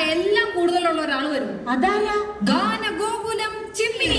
എല്ലാം കൂടുതലുള്ള ഒരാൾ വരും. അതാരാ? ഗാന ഗോകുലം ചിമ്മിനി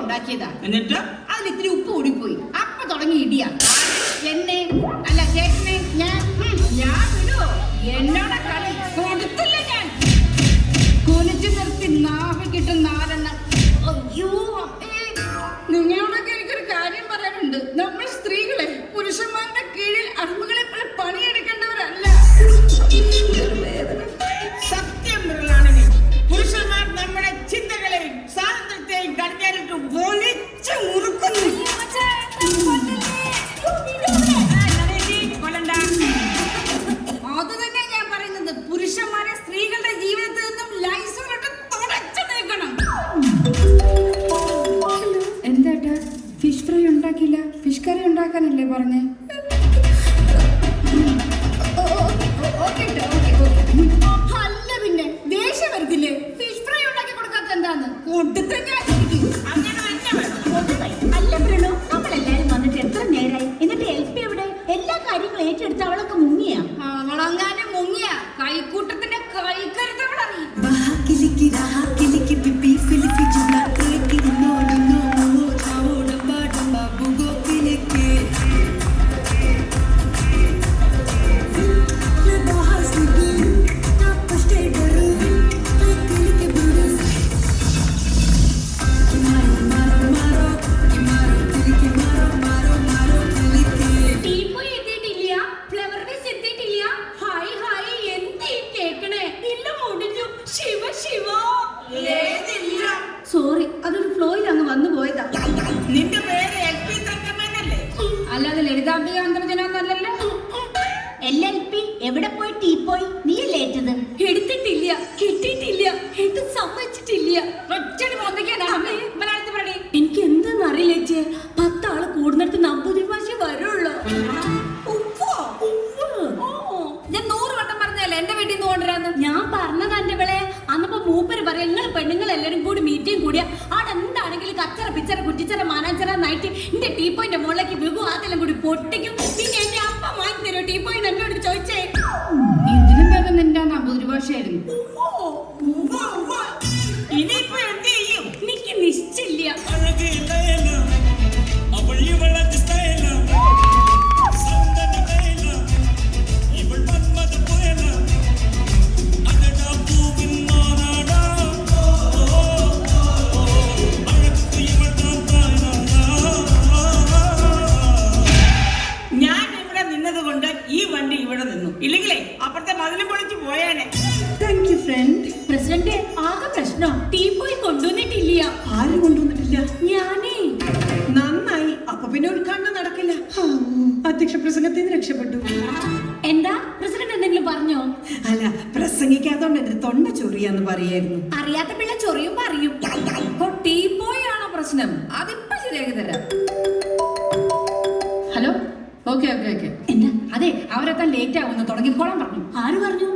ഉണ്ടാക്കിയതാ എന്നിട്ട്? അതിൽ ഇത്തിരി ഉപ്പ് കൂടിപ്പോയി. അപ്പൊ തുടങ്ങി ഇടിയാ എന്നെ അല്ല ചേട്ടനെ ഞാൻ ഞാൻ വിടോ എന്നോട് കളി കൊടുത്തില്ല ഞാൻ. കുനിച്ചു നിർത്തി നാവിക്കിട്ട് നാലെണ്ണം. അയ്യോ. നിങ്ങളോടൊക്കെ എനിക്കൊരു കാര്യം പറയാനുണ്ട്. നമ്മൾ സ്ത്രീകളെ പുരുഷന്മാരുടെ ഫിഷ് കറി ഉണ്ടാക്കാനല്ലേ പറഞ്ഞേ ഒറ്റടി മലയാളത്തിൽ എനിക്ക് എന്തെന്ന് അറിയില്ല പത്താൾ കൂടുന്നിടത്ത് നമ്പൂതിരി ഭാഷ വരുള്ളൂ. ഞാൻ നൂറ് വട്ടം പറഞ്ഞല്ലേ എന്റെ വീട്ടിൽ നിന്ന് കൊണ്ടുവരാന്ന്? ഞാൻ പറഞ്ഞത് എന്റെ വിളെ അന്നപ്പോ മൂപ്പര് പറയാം നിങ്ങൾ പെണ്ണുങ്ങൾ എല്ലാരും കൂടി മീറ്റിംഗ് കൂടിയ. അവിടെ എന്താണെങ്കിലും കച്ചറ പിച്ചറ കുറ്റിച്ചറ മാനാഞ്ചറ നൈറ്റ് എന്റെ ടീ പോയിന്റെ മുകളിലേക്ക് വിഗു അതെല്ലാം കൂടി പൊട്ടിക്കും. പിന്നെ എന്റെ അപ്പ വാങ്ങി തരും ടീ പോയിന്റ് എന്നോട് ചോദിച്ചേ. ഇതിനും വേഗം നിന്റെ നമ്പൂതിരി ഭാഷയായിരുന്നു ഇല്ലെങ്കിലേ അപ്പുറത്തെ മതിലും പൊളിച്ച് പോയേനെ. താങ്ക് യു ഫ്രണ്ട് പ്രസിഡന്റ് ആകെ പ്രശ്നം ടീ പോയി കൊണ്ടുവന്നിട്ടില്ല. ആരും കൊണ്ടുവന്നിട്ടില്ല? ഞാനേ. നന്നായി. അപ്പൊ പിന്നെ ഉദ്ഘാടനം നടക്കില്ല. അധ്യക്ഷ പ്രസംഗത്തിൽ നിന്ന് രക്ഷപ്പെട്ടു. എന്താ? പ്രസിഡന്റ് എന്തെങ്കിലും പറഞ്ഞോ? അല്ല പ്രസംഗിക്കാത്തോണ്ട് എന്റെ തൊണ്ട ചൊറിയാന്ന് പറയായിരുന്നു. അറിയാത്ത പിള്ള ചൊറിയും പറയും. ഓ ടീ പോയി ആണോ പ്രശ്നം. അതിപ്പോ ശരിയാക്കി തരാം. Hello? Okay okay okay. Late ആവുമെന്ന് തുടങ്ങിക്കോളാൻ പറഞ്ഞു. ആര് പറഞ്ഞു?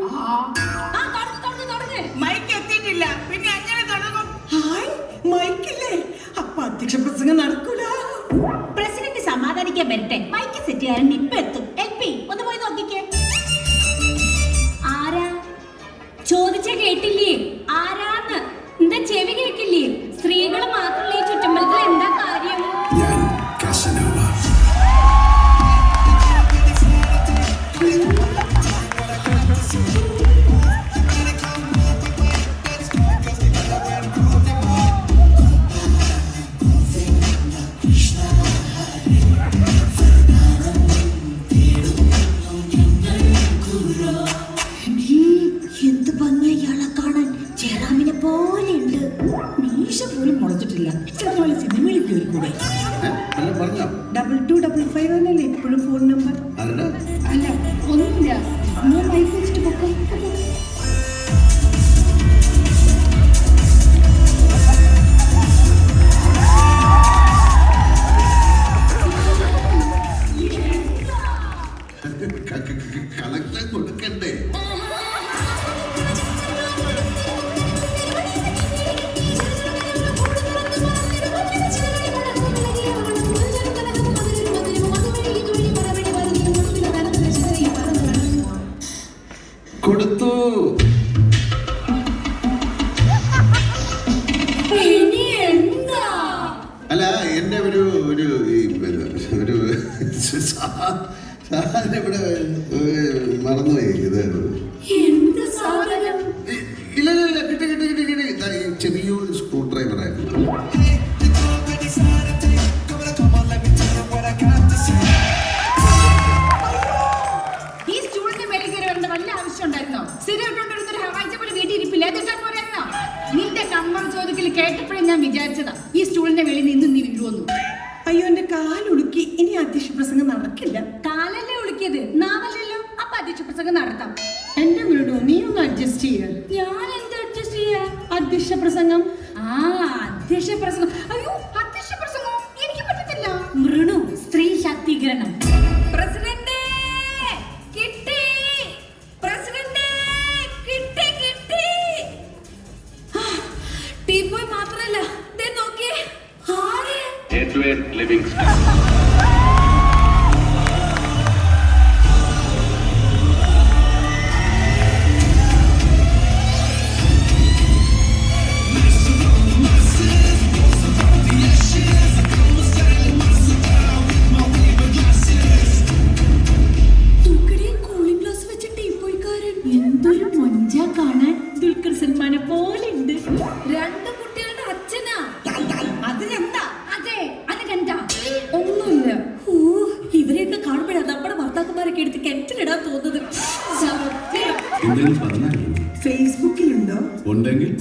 അതിനെവിടെ മറന്നുപോയി. എടുത്ത് കെട്ടിലിടാൻ തോന്നുന്നത്. എന്തെങ്കിലും പറഞ്ഞാൽ ഫേസ്ബുക്കിലുണ്ടോ ഉണ്ടെങ്കിൽ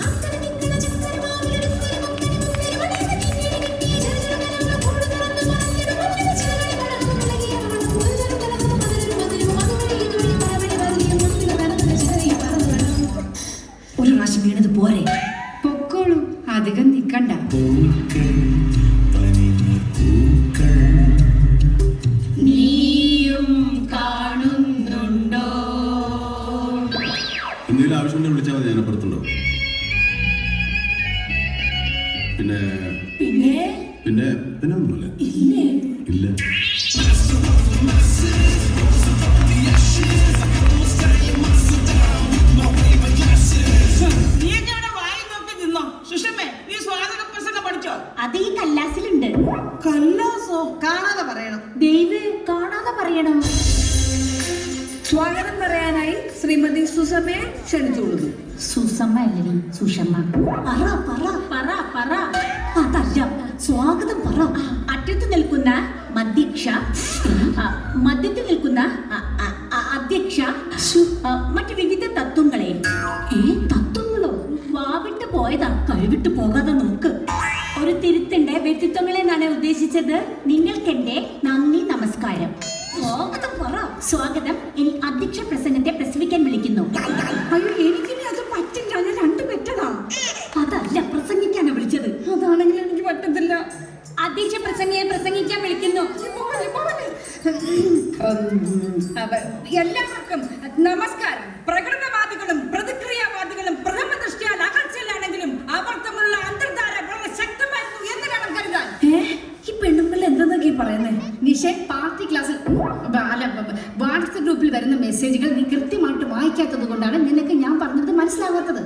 സ്വാഗതം പറയാനായി ശ്രീമതി സുസമയെ ക്ഷണിച്ചുകൊള്ളുന്നു. സുസമ്മ അല്ലടി സുഷമ്മ പറ പറ പറ പറ. അതല്ല സ്വാഗതം പറ. അറ്റത്ത് നിൽക്കുന്ന മധ്യക്ഷ ആ, മധ്യത്തിൽ നിൽക്കുന്ന അധ്യക്ഷ മറ്റു മറ്റ് വിവിധ തത്വങ്ങളെ. ഏ തത്വങ്ങളോ? വാവിട്ട് പോയതാ കഴിവിട്ട് പോകാതെ നമുക്ക് ഒരു തിരുത്തിന്റെ വ്യക്തിത്വങ്ങളെന്നാണ് ഉദ്ദേശിച്ചത്. നിന്നെ ടീച്ചർ പ്രസംഗിയെ പ്രസംഗിക്കാൻ വിളിക്കുന്നു. എല്ലാവർക്കും നമസ്കാരം. പ്രകടനവാദികളും പ്രതിക്രിയാവാദികളും പ്രഥമ ദൃഷ്ടിയാൽ അകൽച്ചയിലാണെങ്കിലും അവർ തമ്മിലുള്ള അന്തർധാര വളരെ ശക്തമായിരുന്നു എന്ന് വേണം കരുതാൻ. ഈ പെണ്ണുമ്പിള്ള എന്തെന്നൊക്കെ പറയുന്നത് നിഷേ പാർട്ടി ക്ലാസ്സിൽ അല്ല വാട്സപ്പ് ഗ്രൂപ്പിൽ വരുന്ന മെസ്സേജുകൾ നീ കൃത്യമായിട്ട് വായിക്കാത്തത് കൊണ്ടാണ് നിനക്ക് ഞാൻ പറഞ്ഞത് മനസ്സിലാകാത്തത്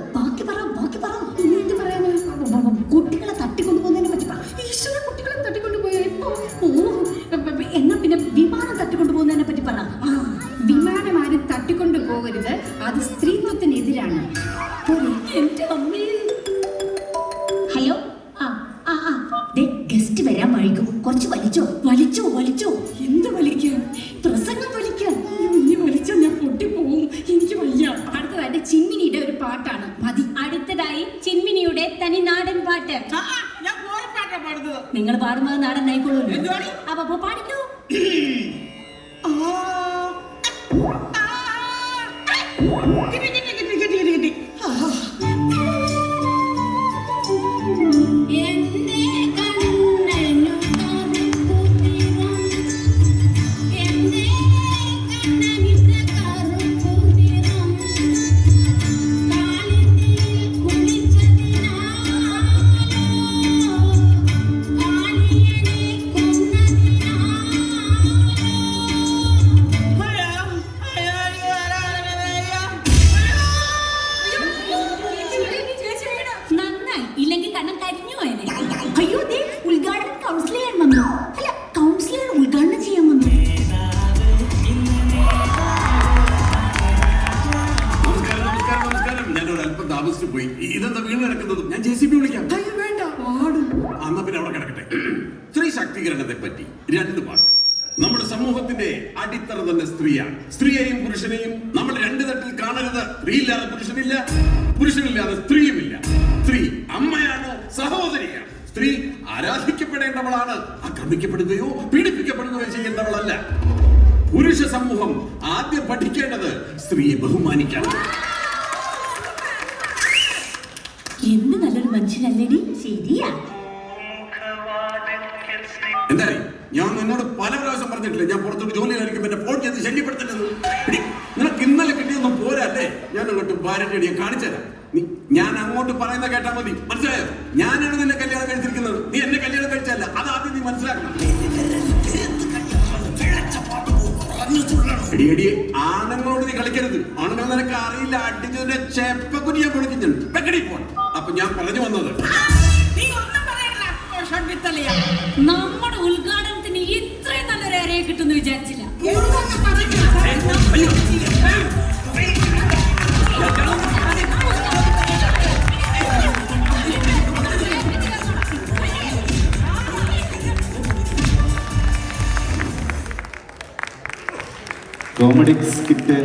ഞാൻ പാടുന്നത്. നിങ്ങൾ നാടൻ? അപ്പൊ അപ്പൊ പാടിക്കൂ. നമ്മൾ രണ്ട് തട്ടിൽ കാണരുത്. സ്ത്രീയില്ലാതെ പുരുഷനില്ല. പുരുഷനില്ലാതെ സ്ത്രീയുമില്ല. സ്ത്രീ അമ്മയാണ് സഹോദരിയാണ്. സ്ത്രീ ആരാധിക്കപ്പെടേണ്ടവളാണ് ആക്രമിക്കപ്പെടുകയോ പീഡിപ്പിക്കപ്പെടുകയോ ചെയ്യേണ്ടവളല്ല. പുരുഷ സമൂഹം ആദ്യം പഠിക്കേണ്ടത് സ്ത്രീയെ ബഹുമാനിക്കണം. എന്ത് നല്ലൊരു മനുഷ്യനല്ലേ ശരിയാ. ഞാൻ നിന്നോട് പല പ്രാവശ്യം പറഞ്ഞിട്ടില്ല? ഞാൻ പുറത്തോട്ട് ജോലിയിലായിരിക്കും എന്നെ ഫോൺ ചെയ്ത് ശല്യപ്പെടുത്തരുത് നിനക്ക് ഇന്നലെ കിട്ടിയൊന്നും പോരല്ലേ? ഞാൻ അങ്ങോട്ട് ഭാര്യയുടെ കാണിച്ചു തരാം. നീ ഞാൻ അങ്ങോട്ട് പറയുന്ന കേട്ടാ മതി. മനസ്സിലായോ? ഞാനാണ് നിന്നെ കല്യാണം കഴിച്ചിരിക്കുന്നത്. നീ എന്നെ കല്യാണം കഴിച്ചല്ല അത് ആദ്യം നീ മനസ്സിലാക്കണം. ആണുങ്ങളോട് നീ കളിക്കരുത്. ആണുങ്ങൾ നിനക്ക് അറിയില്ല. അടിച്ചതിന്റെ ചെപ്പക്കുറ്റി ഞാൻ പൊളിക്കുന്നുണ്ട്. വെക്കടി പോൺ അപ്പൊ ഞാൻ പറഞ്ഞു വന്നത്. നമ്മുടെ ഉദ്ഘാടനത്തിന് ഇത്രയും കിട്ടുന്നു വിചാരിച്ചില്ല. Comedy skit